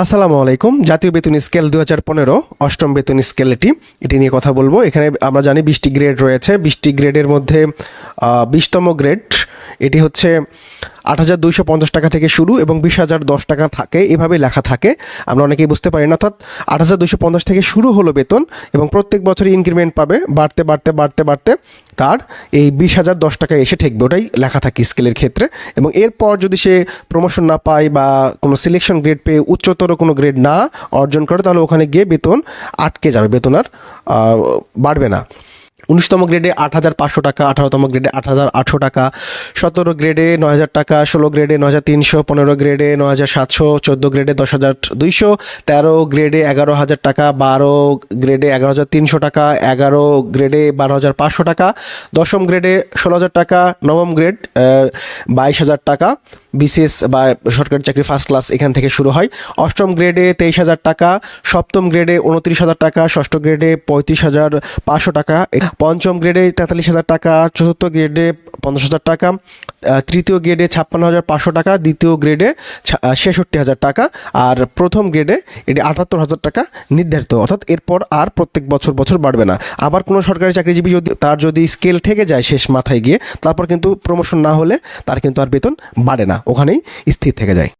আসসালামু আলাইকুম। জাতীয় বেতন স্কেল দু হাজার পনেরো, অষ্টম বেতন স্কেল এটি। এটি নিয়ে কথা বলব। এখানে আমরা জানি বিশটি গ্রেড রয়েছে। বিশটি গ্রেডের মধ্যে বিশতম গ্রেড, এটি হচ্ছে আট হাজার দুইশো পঞ্চাশ টাকা থেকে শুরু এবং বিশ হাজার দশ টাকা থাকে, এভাবে লেখা থাকে। আমরা অনেকেই বুঝতে পারি না, অর্থাৎ আট হাজার দুইশো পঞ্চাশ থেকে শুরু হলো বেতন এবং প্রত্যেক বছরই ইনক্রিমেন্ট পাবে, বাড়তে বাড়তে বাড়তে বাড়তে তার এই বিশ হাজার দশ টাকায় এসে ঠেকবে, ওটাই লেখা থাকে স্কেলের ক্ষেত্রে। এবং এরপর যদি সে প্রমোশন না পায় বা কোনো সিলেকশন গ্রেড পেয়ে উচ্চতর কোনো গ্রেড না অর্জন করে, তাহলে ওখানে গিয়ে বেতন আটকে যাবে, বেতন আর বাড়বে না। উনিশতম গ্রেডে আট হাজার পাঁচশো টাকা, আঠারোতম গ্রেডে আট হাজার আটশো টাকা, সতেরো গ্রেডে নয় হাজার টাকা, ষোলো গ্রেডে নয় হাজার তিনশো, পনেরো গ্রেডে নয় হাজার সাতশো, চোদ্দ গ্রেডে দশ হাজার দুইশো, তেরো গ্রেডে এগারো হাজার টাকা, বারো গ্রেডে এগারো হাজার তিনশো টাকা, এগারো গ্রেডে বারো হাজার পাঁচশো টাকা, দশম গ্রেডে ষোলো হাজার টাকা, নবম গ্রেড বাইশ হাজার টাকা বিসিএস বা সরকারি চাকরি ফার্স্ট ক্লাস এখান থেকে শুরু হয়। অষ্টম গ্রেডে তেইশ হাজার টাকা, সপ্তম গ্রেডে উনত্রিশ হাজার টাকা, ষষ্ঠ গ্রেডে পঁয়ত্রিশ হাজার পাঁচশো টাকা। পঞ্চম গ্রেডে তেতাল্লিশ হাজার টাকা, চতুর্থ গ্রেডে পঞ্চাশ হাজার টাকা। তৃতীয় গ্রেডে ছাপ্পান্ন হাজার পাঁচশো টাকা, দ্বিতীয় গ্রেডে ছেষট্টি হাজার টাকা, আর প্রথম গ্রেডে এটি আটাত্তর হাজার টাকা নির্ধারিত। অর্থাৎ এরপর আর প্রত্যেক বছর বছর বাড়বে না। আবার কোনো সরকারি চাকরিজীবী যদি তার যদি স্কেল থেকে যায় শেষ মাথায় গিয়ে, তারপর কিন্তু প্রমোশন না হলে তার কিন্তু আর বেতন বাড়ে না। ওখানেই স্থির থেকে যায়।